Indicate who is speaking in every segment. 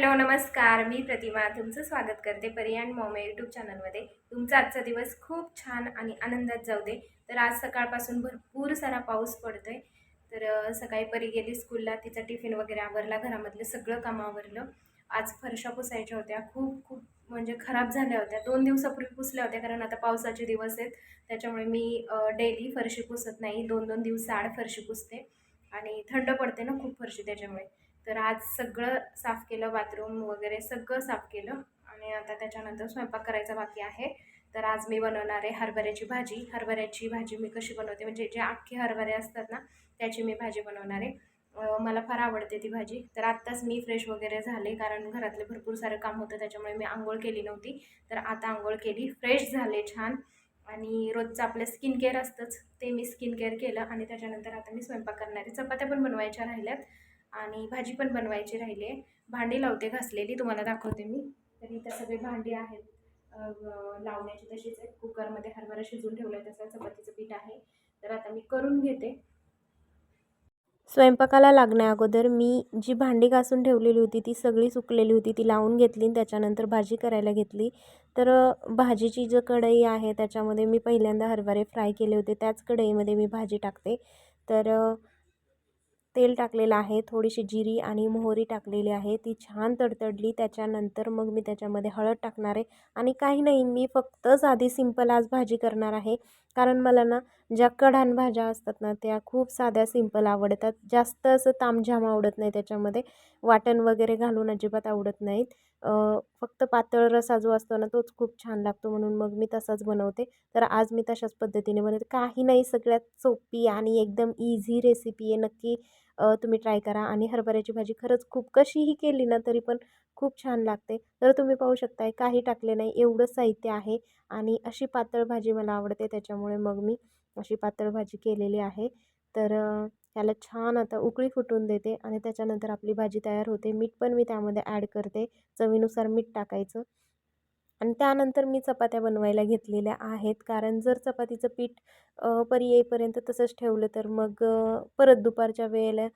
Speaker 1: Hello नमस्कार. मी प्रतिमा. तुमचं स्वागत करते परियाण मॉमे यूट्यूब चॅनलमध्ये तुमचा आजचा दिवस खूप छान आणि आनंदात जाऊ दे. तर आज सकाळपासून भरपूर सारा पाऊस पडतोय. तर सकाळी परी गेली स्कूलला. तिचा टिफिन वगैरे आवरला. घरामधलं सगळं काम आवरलं. आज फरशा पुसायच्या होत्या. खूप खूप म्हणजे खराब झाल्या होत्या. दोन दिवसापूर्वी पुसल्या होत्या कारण आता पावसाचे दिवस आहेत. त्याच्यामुळे मी डेली फरशी पुसत नाही. दोन दोन दिवस आड फरशी पुसते. आणि थंड पडते ना खूप फरशी त्याच्यामुळे. तर आज सगळं साफ केलं बाथरूम वगैरे सगळं साफ केलं आणि आता त्याच्यानंतर स्वयंपाक करायचा बाकी आहे. तर आज मी बनवणार आहे हरभऱ्याची भाजी. हरभऱ्याची भाजी मी कशी बनवते? म्हणजे जे अख्खे हरभरे असतात ना त्याची मी भाजी बनवणार आहे. मला फार आवडते ती भाजी. तर आत्ताच मी फ्रेश वगैरे झाले कारण घरातले भरपूर सारं काम होतं त्याच्यामुळे मी आंघोळ केली नव्हती. तर आता आंघोळ केली. फ्रेश झाले छान. आणि रोजचं आपलं स्किन केअर असतंच ते मी स्किन केअर केलं आणि त्याच्यानंतर आता मी स्वयंपाक करणार आहे. चपात्या पण बनवायच्या राहिल्यात. आणि भाजी पण बनवायची राहिली. आहे भांडी लावते घासलेली तुम्हाला दाखवते मी. तर इथं सगळे भांडी आहेत. लावण्याची तशीच आहे कुकरमध्ये हरभरा शिजून ठेवलं आहे तसं चपातीचं पीठ आहे. तर आता मी करून घेते.
Speaker 2: स्वयंपाकाला लागण्या अगोदर मी जी भांडी घासून ठेवलेली होती ती सगळी सुकलेली होती ती लावून घेतली आणि त्याच्यानंतर भाजी करायला घेतली. तर भाजीची जी कढई आहे त्याच्यामध्ये मी पहिल्यांदा हरभरे फ्राय केले होते. त्याच कढईमध्ये मी भाजी टाकते. तर तेल टाकलेलं आहे थोडीशी जिरी आणि मोहरी टाकलेली आहे. ती छान तडतडली त्याच्यानंतर मग मी त्याच्यामध्ये हळद टाकणार आहे. आणि काही नाही मी फक्त साधी सिंपल आज भाजी करणार आहे. कारण मला ना ज्या कढाण भाज्या असतात ना त्या खूप साध्या सिंपल आवडतात. जास्त असं तामझाम आवडत नाही त्याच्यामध्ये. वाटण वगैरे घालून अजिबात आवडत नाहीत. फक्त पातळ रसा जो असतो ना तोच खूप छान लागतो म्हणून मग मी तसाच बनवते. तर आज मी तशाच पद्धतीने बनवते. काही नाही सगळ्यात सोपी आणि एकदम इझी रेसिपी आहे. नक्की तुम्ही ट्राय करा. आणि हरभऱ्याची भाजी खरंच खूप कशीही केली ना तरी पण खूप छान लागते. तर तुम्ही पाहू शकताय काही टाकले नाही. एवढं साहित्य आहे. आणि अशी पातळ भाजी मला आवडते. त्याच्यामुळे मग मी अशी पातळ भाजी केलेली आहे. तर अ, त्याला छान आता उकळी फुटून देते आणि त्याच्यानंतर आपली भाजी तयार होते. मीठ पण मी त्यामध्ये ॲड करते. चवीनुसार मीठ टाकायचं. आणि त्यानंतर मी चपात्या बनवायला घेतलेल्या आहेत. कारण जर चपातीचं पीठ परी येईपर्यंत तसंच ठेवलं तर मग परत दुपारच्या वेळेला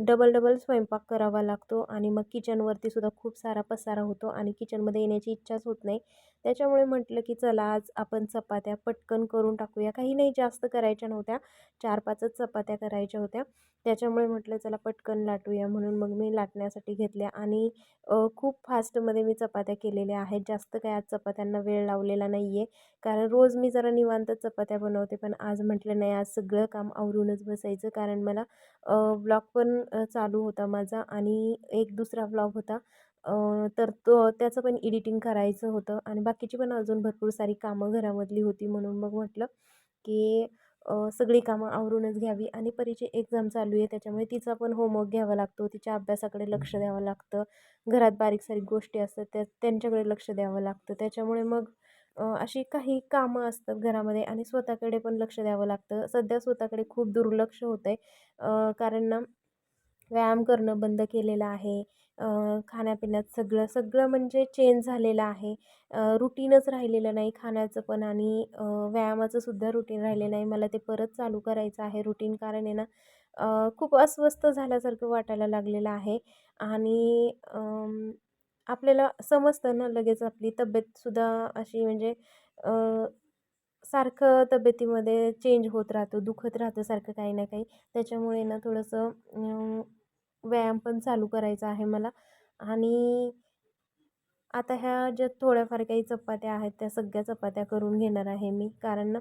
Speaker 2: डबल डबल स्वयंपाक करावा लागतो आणि मग किचनवरती सुद्धा खूप सारा पसारा होतो आणि किचनमध्ये येण्याची इच्छाच होत नाही. त्याच्यामुळे म्हटलं की चला आज आपण चपात्या पटकन करून टाकूया. काही नाही जास्त करायच्या नव्हत्या. चार पाचच चपात्या करायच्या होत्या. त्याच्यामुळे म्हटलं चला पटकन लाटूया म्हणून मग मी लाटण्यासाठी घेतल्या आणि खूप फास्टमध्ये मी चपात्या केलेल्या आहेत. जास्त काय आज चपात्यांना वेळ लावलेला नाही आहे कारण रोज मी जरा निवांत चपात्या बनवते पण आज म्हटलं नाही आज सगळं काम आवरूनच बसायचं. कारण मला ब्लॉग पण चालू होता माझा आणि एक दुसरा ब्लॉग होता. तर तो त्याचं पण एडिटिंग करायचं होतं आणि बाकीची पण अजून भरपूर सारी कामं घरामधली होती म्हणून मग म्हटलं की सगळी कामं आवरूनच घ्यावी आणि परीची एक्झाम चालू आहे त्याच्यामुळे तिचा पण होमवर्क घ्यावा लागतो तिच्या अभ्यासाकडे लक्ष द्यावं लागतं. घरात बारीक सारीक गोष्टी असतात त्या त्यांच्याकडे लक्ष द्यावं लागतं. त्याच्यामुळे मग अशी काही कामं असतात घरामध्ये आणि स्वतःकडे पण लक्ष द्यावं लागतं. सध्या स्वतःकडे खूप दुर्लक्ष होतं आहे कारण ना व्यायाम करणं बंद केलेलं आहे. खाण्यापिण्यात सगळं सगळं म्हणजे चेंज झालेलं आहे. रुटीनच राहिलेलं नाही खाण्याचं पण आणि व्यायामाचं सुद्धा रुटीन राहिलेलं नाही. मला ते परत चालू करायचं आहे रुटीन कारण आहे ना खूप अस्वस्थ झाल्यासारखं वाटायला लागलेलं आहे. आणि आपल्याला समजतं ना लगेच आपली तब्येतसुद्धा अशी म्हणजे सारखं तब्येतीमध्ये चेंज होत राहतो दुखत राहतं सारखं काही ना काही. त्याच्यामुळे ना थोडंसं व्यायाम पण चालू करायचा आहे मला. आणि आता ह्या ज्या थोड्याफार काही चपात्या आहेत त्या सगळ्या चपात्या करून घेणार आहे मी. कारण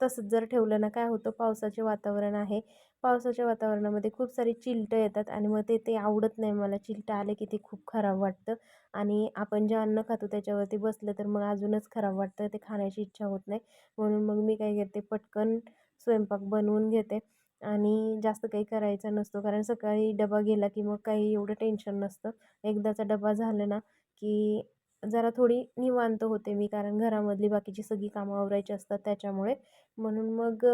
Speaker 2: तसंच जर ठेवलं ना काय होतं पावसाचे वातावरण आहे. पावसाच्या वातावरणामध्ये खूप सारी चिलटं येतात आणि मग ते ते आवडत नाही मला. चिलटं आले की ते खूप खराब वाटतं. आणि आपण जे अन्न खातो त्याच्यावरती बसलं तर मग अजूनच खराब वाटतं. ते खाण्याची इच्छा होत नाही. म्हणून मग मी काय करते पटकन स्वयंपाक बनवून घेते. आणि जास्त काही करायचा नसतो. कारण सकाळी डबा गेला की मग काही एवढं टेन्शन नसतं. एकदाचा डबा झाला ना की जरा थोडी निवांत होते मी. कारण घरामधली बाकीची सगळी कामं आवरायची असतात त्याच्यामुळे. म्हणून मग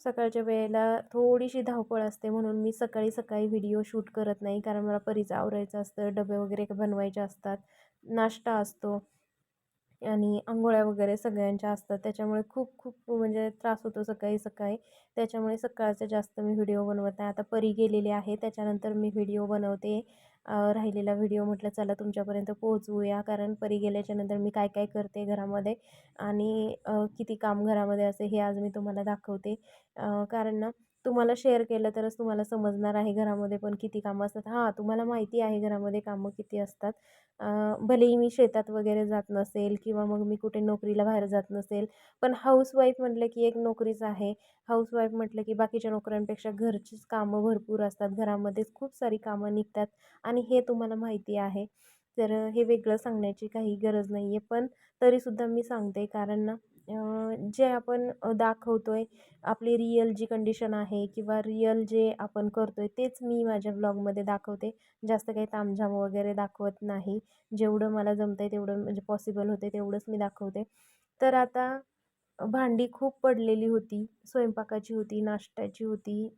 Speaker 2: सकाळच्या वेळेला थोडीशी धावपळ असते. म्हणून मी सकाळी सकाळी व्हिडिओ शूट करत नाही. कारण मला परीचं आवरायचं असतं. डबे वगैरे बनवायचे असतात. नाश्ता असतो. आणि आंघोळ्या वगैरे सगळ्यांच्या असतात. त्याच्यामुळे खूप खूप म्हणजे त्रास होतो सकाळी सकाळी. त्याच्यामुळे सकाळचं जास्त मी व्हिडिओ बनवत नाही. आता परी गेलेली आहे. त्याच्यानंतर मी व्हिडिओ बनवते. राहिलेला व्हिडिओ म्हटलं चला तुमच्यापर्यंत पोहोचवूया. कारण परी गेल्याच्यानंतर मी काय काय करते घरामध्ये आणि किती काम घरामध्ये असे हे आज मी तुम्हाला दाखवते. कारण ना तुम्हाला शेअर केलं तरच तुम्हाला समजणार आहे घरामध्ये पण किती कामं असतात. हां तुम्हाला माहिती आहे घरामध्ये कामं किती असतात. भलेही मी शेतात वगैरे जात नसेल किंवा मग मी कुठे नोकरीला बाहेर जात नसेल पण हाऊसवाईफ म्हटलं की एक नोकरीच आहे. हाऊसवाईफ म्हटलं की बाकीच्या नोकऱ्यांपेक्षा घरचीच कामं भरपूर असतात. घरामध्येच खूप सारी कामं निघतात आणि हे तुम्हाला माहिती आहे. तर हे वेगळं सांगण्याची काही गरज नाही आहे पण तरीसुद्धा मी सांगते. कारण ना जे आपण दाखवतो आहे आपली रियल जी कंडिशन आहे किंवा रियल जे आपण करतो आहे तेच मी माझ्या ब्लॉगमध्ये दाखवते. जास्त काही तामझाम वगैरे दाखवत नाही. जेवढं मला जमतं आहे तेवढं म्हणजे पॉसिबल होते तेवढंच मी दाखवते. तर आता भांडी खूप पडलेली होती स्वयंपाकाची होती नाश्त्याची होती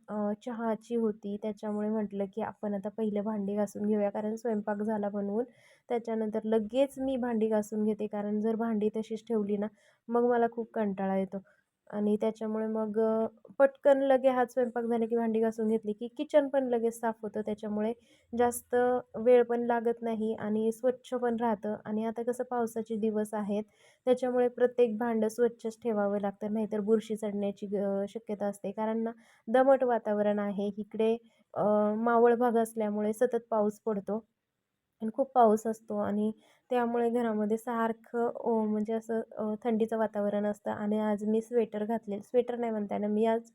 Speaker 2: चहाची होती. त्याच्यामुळे म्हटलं की आपण आता पहिले भांडी घासून घेऊया कारण स्वयंपाक झाला बनवून त्याच्यानंतर लगेच मी भांडी घासून घेते कारण जर भांडी तशीच ठेवली ना मग मला खूप कंटाळा येतो. आणि त्याच्यामुळे मग पटकन लगे हात स्वयंपाक झाले की भांडी घासून घेतली की किचन पण लगेच साफ होतं. त्याच्यामुळे जास्त वेळ पण लागत नाही आणि स्वच्छ पण राहतं. आणि आता कसं पावसाचे दिवस आहेत त्याच्यामुळे प्रत्येक भांडं स्वच्छच ठेवावं लागतं. नाहीतर बुरशी चढण्याची ग शक्यता असते. कारण ना दमट वातावरण आहे. इकडे मावळ भाग असल्यामुळे सतत पाऊस पडतो. आणि खूप पाऊस असतो आणि त्यामुळे घरामध्ये सारखं ओ म्हणजे असं थंडीचं वातावरण असतं आणि आज मी स्वेटर घातले स्वेटर नाही म्हणता येणार मी आज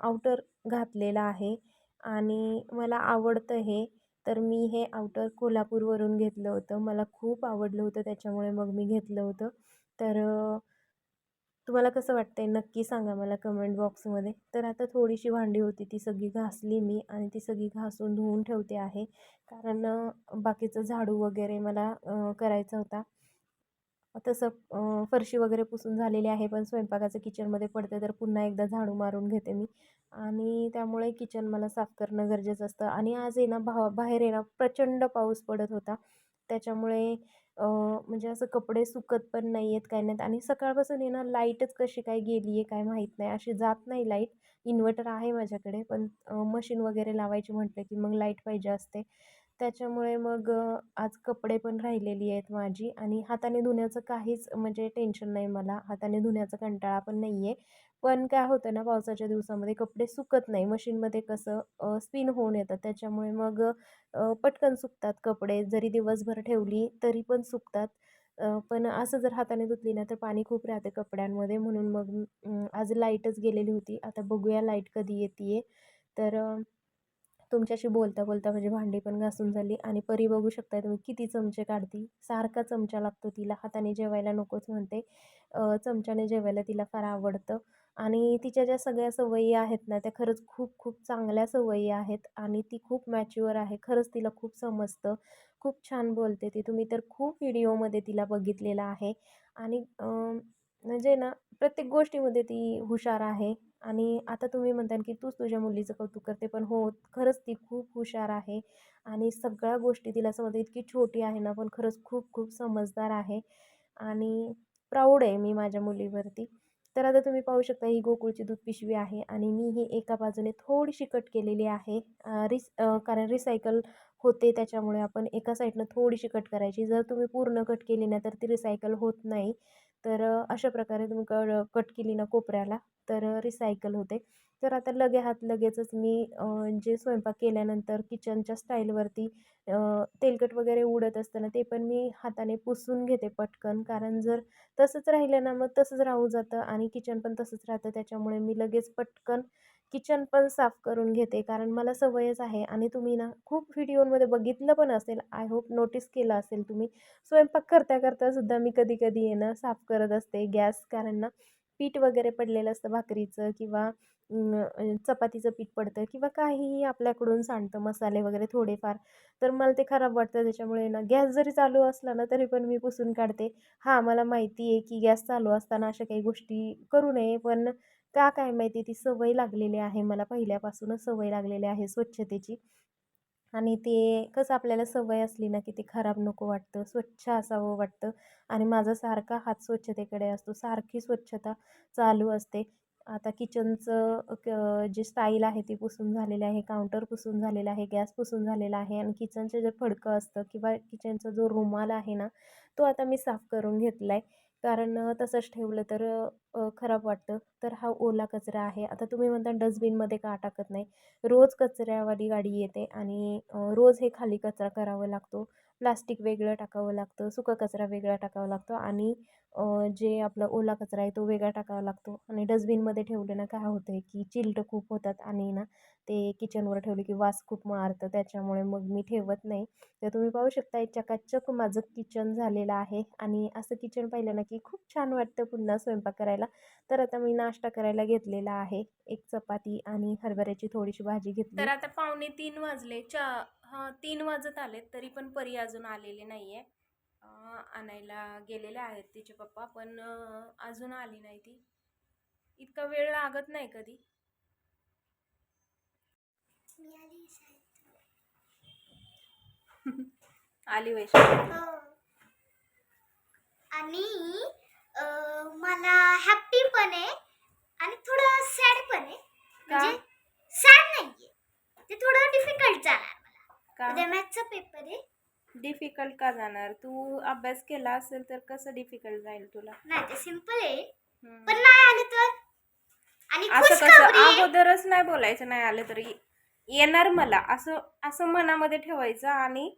Speaker 2: आउटर घातलेला आहे आणि मला आवडतं हे. तर मी हे आउटर कोल्हापूरवरून घेतलं होतं मला खूप आवडलं होतं त्याच्यामुळे मग मी घेतलं होतं. तर तुम्हाला कसं वाटतं आहे नक्की सांगा मला कमेंट बॉक्समध्ये तर आता थोडीशी भांडी होती ती सगळी घासली मी आणि ती सगळी घासून धुवून ठेवते आहे. कारण बाकीचं झाडू वगैरे मला करायचा होता. तसं फरशी वगैरे पुसून झालेली आहे पण स्वयंपाकाचं किचनमध्ये पडते तर पुन्हा एकदा झाडू मारून घेते मी. आणि त्यामुळे किचन मला साफ करणं गरजेचं असतं. आणि आज आहे ना भा बाहेर आहे ना प्रचंड पाऊस पडत होता. त्याच्यामुळे म्हणजे असं कपडे सुकत पण नाही आहेत काय नाहीत आणि सकाळपासून आहे ना लाईटच कशी काय गेली आहे काय माहीत नाही. अशी जात नाही लाइट. इन्व्हर्टर आहे माझ्याकडे पण मशीन वगैरे लावायची म्हटलं की मग लाइट पाहिजे असते. त्याच्यामुळे मग आज कपडे पण राहिलेली आहेत माझी आणि हाताने धुण्याचं काहीच म्हणजे टेन्शन नाही मला. हाताने धुण्याचा कंटाळा पण नाही आहे पण काय होतं ना पावसाच्या दिवसामध्ये कपडे सुकत नाही. मशीनमध्ये कसं स्पिन होऊन येतं. त्याच्यामुळे मग पटकन सुकतात कपडे. जरी दिवसभर ठेवली तरी पण सुकतात. पण असं जर हाताने धुतली ना तर पाणी खूप राहते कपड्यांमध्ये. म्हणून मग आज लाईटच गेलेली होती. आता बघूया लाइट कधी येते तर तुमच्याशी बोलता बोलता म्हणजे भांडी पण घासून झाली आणि परी बघू शकताय तुम्ही किती चमचे काढती. सारखा चमचा लागतो तिला हाताने जेवायला नकोच म्हणते. चमच्याने जेवायला तिला फार आवडतं. आणि तिच्या ज्या सगळ्या सवयी आहेत ना त्या खरंच खूप खूप चांगल्या सवयी आहेत आणि ती खूप मॅच्युअर आहे. खरंच तिला खूप समजतं. खूप छान बोलते ती. तुम्ही तर खूप व्हिडिओमध्ये तिला बघितलेलं आहे. आणि म्हणजे ना प्रत्येक गोष्टीमध्ये ती हुशार आहे आणि आता तुम्ही म्हणता की तूच तुझ्या मुलीचं कौतुक करते पण हो खरंच ती खूप हुशार आहे आणि सगळ्या गोष्टी तिला समजते इतकी छोटी आहे ना पण खरंच खूप खूप समजदार आहे आणि प्राऊड आहे मी माझ्या मुलीवरती. तर आता तुम्ही पाहू शकता ही गोकुळची दूध पिशवी आहे आणि मी ही एका बाजूने थोडीशी कट केलेली आहे. रिस कारण रिसायकल होते त्याच्यामुळे आपण एका साईडनं थोडीशी कट करायची. जर तुम्ही पूर्ण कट केली ना तर ती रिसायकल होत नाही. तर अशा प्रकारे तुम्ही क कट केली ना कोपऱ्याला तर रिसायकल होते. तर आता लगे हात लगेचच मी जे स्वयंपाक केल्यानंतर किचनच्या स्टाईलवरती तेलकट वगैरे उडत असताना ते पण मी हाताने पुसून घेते पटकन. कारण जर तसंच राहिलं ना मग तसंच राहू जातं आणि किचन पण तसंच राहतं. त्याच्यामुळे मी लगेच पटकन किचन पण साफ करून घेते कारण मला सवयच आहे आणि तुम्ही ना खूप व्हिडिओमध्ये बघितलं पण असेल आय होप नोटीस केलं असेल तुम्ही. स्वयंपाक करता करता सुद्धा मी कधी कधी येणं साफ करत असते गॅस कारण ना पीठ वगैरे पडलेलं असतं भाकरीचं किंवा चपातीचं पीठ पडतं किंवा काहीही आपल्याकडून सांडतं मसाले वगैरे थोडेफार. तर मला ते खराब वाटतं त्याच्यामुळे ना गॅस जरी चालू असला ना तरी पण मी पुसून काढते. हां मला माहिती आहे की गॅस चालू असताना अशा काही गोष्टी करू नये पण का काय माहिती ती सवय लागलेली आहे मला पहिल्यापासूनच सवय लागलेली आहे स्वच्छतेची. आणि ते कसं आपल्याला सवय असली ना की ते खराब नको वाटतं स्वच्छ असावं वाटतं. आणि माझा सारखा हात स्वच्छतेकडे असतो सारखी स्वच्छता चालू असते. आता किचनचं क जे स्टाईल आहे ती पुसून झालेली आहे काउंटर पुसून झालेलं आहे गॅस पुसून झालेला आहे. आणि किचनचं जे फडकं असतं किंवा किचनचा जो रुमाल आहे ना तो आता मी साफ करून घेतला आहे कारण तसंच ठेवलं तर खराब वाटतं. तर हा ओला कचरा आहे. आता तुम्ही म्हणता डस्टबिनमध्ये का टाकत नाही? रोज कचऱ्यावाली गाडी येते आणि रोज हे खाली कचरा करावं लागतो. प्लास्टिक वेगळं टाकावं लागतं सुका कचरा वेगळा टाकावा लागतो आणि जे आपलं ओला कचरा आहे तो वेगळा टाकावा लागतो. आणि डस्टबिनमध्ये ठेवलं ना काय होतं आहे की चिलटं खूप होतात आणि ना ते किचनवर ठेवले की वास खूप मारतं. त्याच्यामुळे मग मी ठेवत नाही. तर तुम्ही पाहू शकता एक चकाचक माझं किचन झालेलं आहे. आणि असं किचन पाहिलं ना की खूप छान वाटतं पुन्हा स्वयंपाक करायला. तर आता मी नाश्ता करायला घेतलेला आहे. एक चपाती आणि हरभऱ्याची थोडीशी भाजी घेतली.
Speaker 1: तर आता पावणे तीन वाजले. चा हां तीन वाजत आले तरी पण परी अजून आलेली नाही आहे आणायला गेलेले आहेत तिचे पप्पा पण अजून आली नाही ती. इतका वेळ लागत नाही कधी. आली वैशाली
Speaker 3: हो. आणि मला हॅप्पी पण आहे आणि थोडं सॅड पण आहे. म्हणजे सॅड नाहीये. ते थोडं डिफिकल्ट जाणार मला. उद्या
Speaker 1: का
Speaker 3: मॅथचा पेपर आहे.
Speaker 1: डिफिकल्ट का जाणार? तू अभ्यास केला असेल तर कसं डिफिकल्ट जाईल तुला?
Speaker 3: नाही ते सिंपल आहे. पण नाही आलं तर? आणि
Speaker 1: असं कसं. अगोदरच नाही बोलायचं नाही आलं तरी येणार मला असं असं मनामध्ये ठेवायचं आणि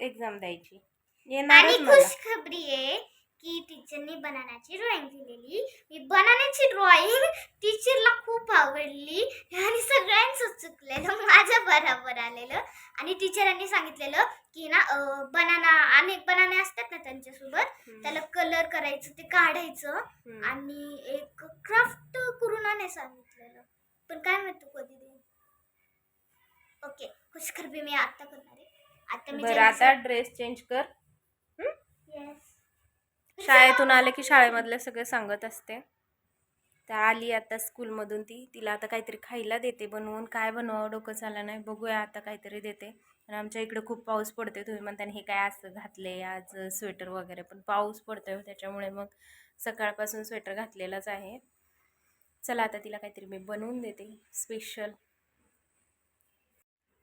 Speaker 1: एक्झाम द्यायची.
Speaker 3: आणि
Speaker 1: येणारच मला.
Speaker 3: खुशखबरी आहे की टीचरनी बनानाची ड्रॉइंग दिलेली. मी बनानाची ड्रॉइंग टीचरला खूप आवडली आणि सगळ्यांचं चुकलेलं माझं बरोबर आलेलं. आणि टीचरांनी सांगितलेलं की ना बनाना अनेक बनाने असतात ना त्यांच्यासोबत. त्याला कलर करायचं ते काढायचं.
Speaker 1: हम्म.
Speaker 3: आणि एक क्राफ्ट करून आणायला सांगितलेलं. पण काय माहिती कधी? ओके खुशखबरी मी आता करणार आहे. आता मी
Speaker 1: बरं आता ड्रेस चेंज कर.
Speaker 3: येस
Speaker 1: शाळेतून आले की शाळेमधले सगळे सांगत असते. तर आली आता स्कूलमधून ती. तिला आता काहीतरी खायला देते बनवून. काय बनवावं डोकं चाललं नाही. बघूया आता काहीतरी देते. आणि आमच्या इकडे खूप पाऊस पडते तुम्ही म्हणता हे काय असं घातले आज स्वेटर वगैरे. पण पाऊस पडतोय त्याच्यामुळे मग सकाळपासून स्वेटर घातलेलंच आहे. चला आता तिला काहीतरी मी बनवून देते. स्पेशल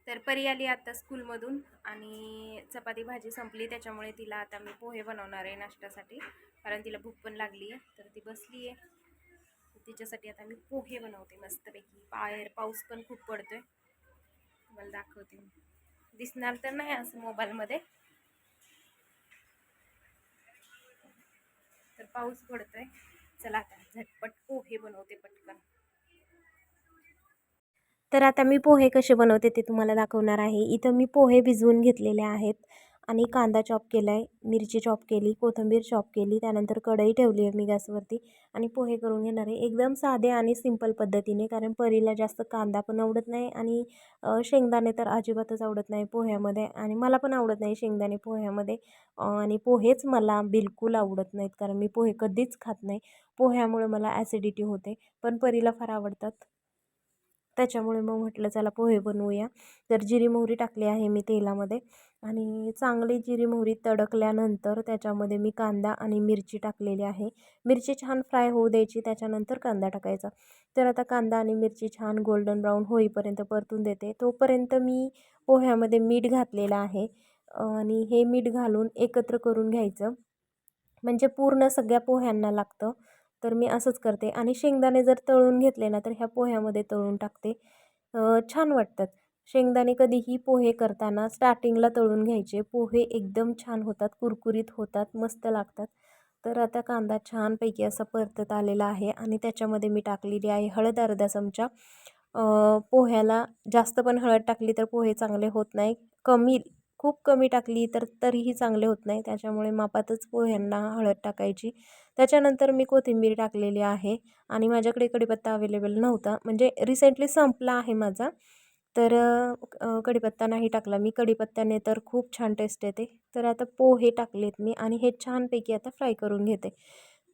Speaker 1: तर परी आली आता स्कूलमधून आणि चपाती भाजी संपली. त्याच्यामुळे तिला आता मी पोहे बनवणार आहे नाश्त्यासाठी. कारण तिला भूक पण लागली आहे. तर ती बसली आहे. तिच्यासाठी आता मी पोहे बनवते मस्तपैकी. बाहेर पाऊस पण खूप पडतो आहे तुम्हाला दाखवते मी. दिसणार तर नाही असं मोबाईलमध्ये. तर पाऊस पडतोय. चला आता झटपट पोहे बनवते पटकन.
Speaker 2: तर आता मी पोहे कसे बनवते ते तुम्हाला दाखवणार आहे. इथं मी पोहे भिजवून घेतलेले आहेत आणि कांदा चॉप केला आहे मिरची चॉप केली कोथिंबीर चॉप केली त्यानंतर कढई ठेवली आहे मी गॅसवरती आणि पोहे करून घेणार आहे. एकदम साधे आणि सिंपल पद्धतीने कारण परीला जास्त कांदा पण आवडत नाही आणि शेंगदाणे तर अजिबातच आवडत नाही पोह्यामध्ये आणि मला पण आवडत नाही शेंगदाणे पोह्यामध्ये. आणि पोहेच मला बिलकुल आवडत नाहीत कारण मी पोहे कधीच खात नाही. पोह्यामुळे मला ॲसिडिटी होते पण परीला फार आवडतात. त्याच्यामुळे मग म्हटलं चला पोहे बनवूया. तर जिरी मोहरी टाकली आहे मी तेलामध्ये आणि चांगली जिरी मोहरी तडकल्यानंतर त्याच्यामध्ये मी कांदा आणि मिरची टाकलेली आहे. मिरची छान फ्राय होऊ द्यायची त्याच्यानंतर कांदा टाकायचा. तर आता कांदा आणि मिरची छान गोल्डन ब्राऊन होईपर्यंत परतून देते. तोपर्यंत मी पोह्यामध्ये मीठ घातलेलं आहे आणि हे मीठ घालून एकत्र करून घ्यायचं. म्हणजे पूर्ण सगळ्या पोह्यांना लागतं. तर मी असंच करते आणि शेंगदाणे जर तळून घेतले ना तर ह्या पोह्यामध्ये तळून टाकते. छान वाटतात. शेंगदाणे कधीही पोहे करताना स्टार्टिंगला तळून घ्यायचे. पोहे एकदम छान होतात कुरकुरीत होतात मस्त लागतात. तर आता कांदा छानपैकी असा परतत आलेला आहे आणि त्याच्यामध्ये मी टाकलेली आहे हळद अर्धा चमचा. पोह्याला जास्त पण हळद टाकली तर पोहे चांगले होत नाही. कमी खूप कमी टाकली तर तरीही चांगले होत नाही. त्याच्यामुळे मापातच पोह्यांना हळद टाकायची. त्याच्यानंतर मी कोथिंबीर टाकलेली आहे आणि माझ्याकडे कढीपत्ता अवेलेबल नव्हता. म्हणजे रिसेंटली संपला आहे माझा. तर कढीपत्ता नाही टाकला मी. कढीपत्त्याने तर खूप छान टेस्ट येते. तर आता पोहे टाकलेत मी आणि हे छानपैकी आता फ्राय करून घेते.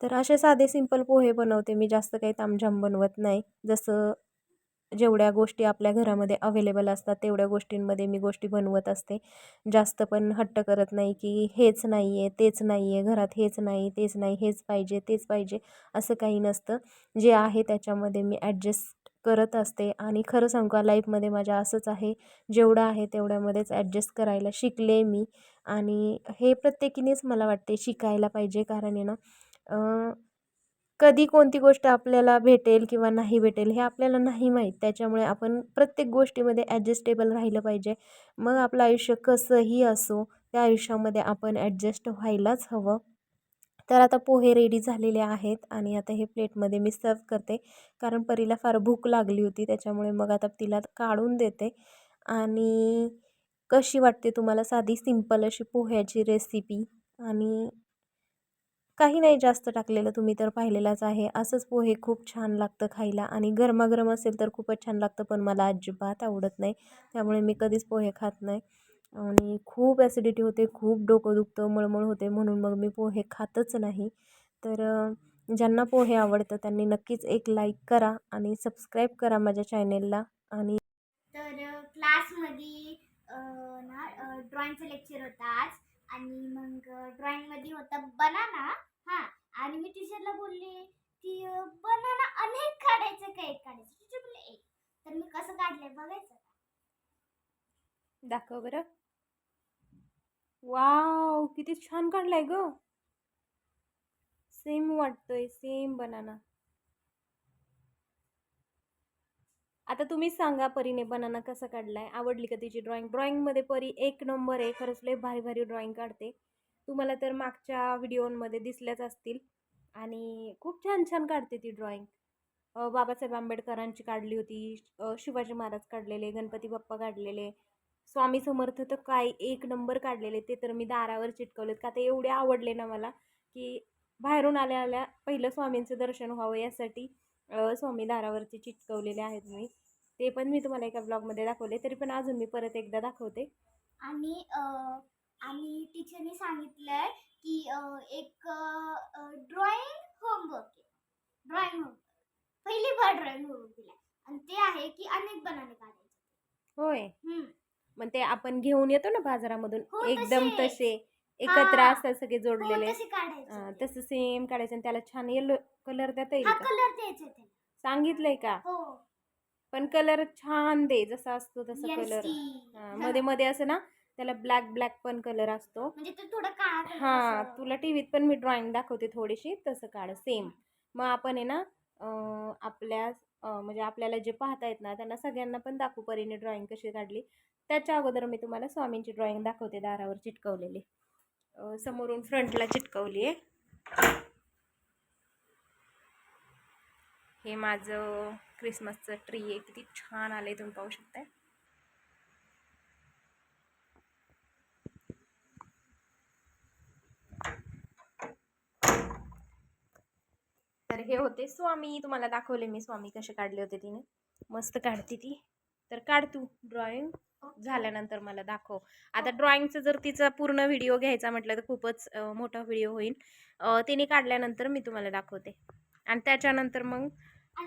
Speaker 2: तर असे साधे सिंपल पोहे बनवते मी. जास्त काही तामझाम बनवत नाही. जसं
Speaker 4: जेवढ्या गोष्टी आपल्या घरामध्ये अवेलेबल असतात तेवढ्या गोष्टींमध्ये मी गोष्टी बनवत असते. जास्त पण हट्ट करत नाही की हेच नाही आहे तेच नाही आहे घरात हेच नाही तेच नाही हेच पाहिजे तेच पाहिजे असं काही नसतं. जे आहे त्याच्यामध्ये मी ॲडजस्ट करत असते. आणि खरं सांगू का लाईफमध्ये माझ्या असंच आहे. जेवढं आहे तेवढ्यामध्येच ॲडजस्ट करायला शिकले मी. आणि हे प्रत्येकीनेच मला वाटते शिकायला पाहिजे. कारण आहे ना कधी कोणती गोष्ट आपल्याला भेटेल किंवा नाही भेटेल हे आपल्याला नाही माहीत. त्याच्यामुळे आपण प्रत्येक गोष्टीमध्ये ॲडजस्टेबल राहिलं पाहिजे. मग आपलं आयुष्य कसंही असो त्या आयुष्यामध्ये आपण ॲडजस्ट व्हायलाच हवं. तर आता पोहे रेडी झालेले आहेत आणि आता हे प्लेटमध्ये मी सर्व करते. कारण परीला फार भूक लागली होती त्याच्यामुळे मग आता तिला काढून देते. आणि कशी वाटते तुम्हाला साधी सिंपल अशी पोह्याची रेसिपी आणि काही नाही जास्त टाकलेलं तुम्ही तर पाहिलेलाच आहे. असंच पोहे खूप छान लागतं खायला आणि गरमागरम असेल तर खूपच छान लागतं पण मला अजिबात आवडत नाही. त्यामुळे मी कधीच पोहे खात नाही. आणि खूप ॲसिडिटी होते खूप डोकं दुखतं मळमळ होते म्हणून मग मी पोहे खातच नाही. तर ज्यांना पोहे आवडतं त्यांनी नक्कीच एक लाईक करा आणि सबस्क्राईब करा माझ्या चॅनेलला आणि
Speaker 3: तर क्लासमध्ये ना ड्रॉईंगचं लेक्चर होतं आज. आणि मग ड्रॉइंगमध्ये होता बनाना हा आणि मी टीचरला बोलले की बनाना अनेक काढायचं का एक काढायचं? टीचर बोलले एक. तर मी कसं काढलंय बघायचं
Speaker 2: दाखव बरं. वाव किती छान काढलाय ग. सेम वाटतोय सेम बनाना आता तुम्हीच सांगा परीने बनाना कसा काढलाय? आवडली का तिची ड्रॉइंग ड्रॉइंगमध्ये परी एक नंबर आहे खरंच लय भारी भारी ड्रॉइंग काढते. तुम्हाला तर मागच्या व्हिडिओमध्ये दिसल्याच असतील. आणि खूप छान छान काढते ती ड्रॉइंग बाबासाहेब आंबेडकरांची काढली होती शिवाजी महाराज काढलेले गणपती बाप्पा काढलेले स्वामी समर्थ तर काय एक नंबर काढलेले ते तर मी दारावर चिटकवलेत. का ते एवढे आवडले ना मला की बाहेरून आल्या आल्या पहिलं स्वामींचं दर्शन व्हावं यासाठी स्वामी दारावरती चिटकवलेले आहेत मी. ते पण मी तुम्हाला एका ब्लॉगमध्ये दाखवले. तरी पण अजून मी परत एकदा दाखवते.
Speaker 3: आणि आणि टीचरने सांगितलंय की एक ड्रॉइंग होमवर्क ड्रॉइंग होमवर्क. पहिली बार ड्रॉइंग होमवर्क दिलाय. आणि ते आहे की अनेक बनाने काढायचे.
Speaker 2: होय. मग ते आपण घेऊन येतो ना बाजारामधून?
Speaker 3: हो,
Speaker 2: एकदम
Speaker 3: तसे.
Speaker 2: एकत्र
Speaker 3: हा.
Speaker 2: असतात सगळे
Speaker 3: हो,
Speaker 2: जोडलेले
Speaker 3: तसे काढायचे
Speaker 2: अं,
Speaker 3: होते.
Speaker 2: तसं सेम काढायचं आणि त्याला छान येलो कलर देता येईल
Speaker 3: हा
Speaker 2: का?
Speaker 3: कलर द्यायचा त्याला
Speaker 2: सांगितलंय का?
Speaker 3: हो.
Speaker 2: पण कलर छान दे जसा असतो तसा कलर. मध्ये मध्ये असं ना त्याला ब्लॅक ब्लॅक पण कलर असतो.
Speaker 3: म्हणजे तो थोडा काळा color
Speaker 2: हा
Speaker 3: असं.
Speaker 2: तुला टीव्हीत पण मी ड्रॉइंग दाखवते थोडीशी तसं काढ सेम मग आपण आहे ना अं, आपल्या अं, म्हणजे आपल्याला जे पाहता येत ना त्यांना सगळ्यांना पण दाखवू परीने ड्रॉइंग कशी काढली. त्याच्या अगोदर मी तुम्हाला स्वामींची ड्रॉइंग दाखवते दारावर चिटकवलेली. समोरून फ्रंटला चिटकवली आहे. हे माझं क्रिसमसचं ट्री आहे. किती छान आलं आहे तुम्ही पाहू शकताय. तर हे होते स्वामी. तुम्हाला दाखवले मी स्वामी कसे काढले होते तिने. मस्त काढते ती. तर काढ तू ड्रॉइंग झाल्यानंतर मला दाखव. आता ड्रॉइंगचं जर तिचा पूर्ण व्हिडिओ घ्यायचा म्हटलं तर खूपच मोठा व्हिडिओ होईल. तिने काढल्यानंतर मी तुम्हाला दाखवते. आणि त्याच्यानंतर मग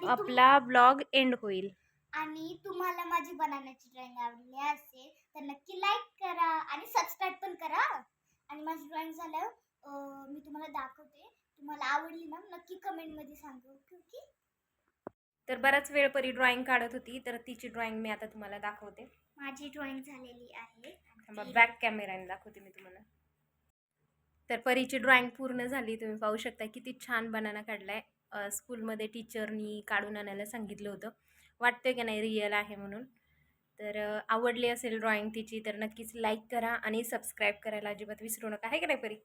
Speaker 2: आपला ब्लॉग एंड होईल.
Speaker 3: आणि तुम्हाला माझी बनानाची ड्रॉइंग आवडली असेल तर नक्की लाईक करा आणि सबस्क्राईब पण करा. आणि माझी ड्रॉइंग झाल्यावर मी तुम्हाला दाखवते. तुम्हाला आवडली ना नक्की कमेंटमध्ये सांगा ओके
Speaker 2: तर बराच वेळ परी ड्रॉइंग काढत होती तर तिची ड्रॉइंग मी आता तुम्हाला दाखवते.
Speaker 3: माझी ड्रॉइंग झालेली आहे.
Speaker 2: बॅक कॅमेराने दाखवते मी तुम्हाला. तर परीची ड्रॉइंग पूर्ण झाली. तुम्ही पाहू शकता किती छान बनाना काढलाय. स्कूलमध्ये टीचरनी काढून आणायला सांगितलं होतं. वाटतं की नाही रिअल आहे म्हणून. तर आवडली असेल ड्रॉइंग तिची तर नक्कीच लाईक करा आणि सबस्क्राईब करायला अजिबात विसरू नका. आहे का नाही परी.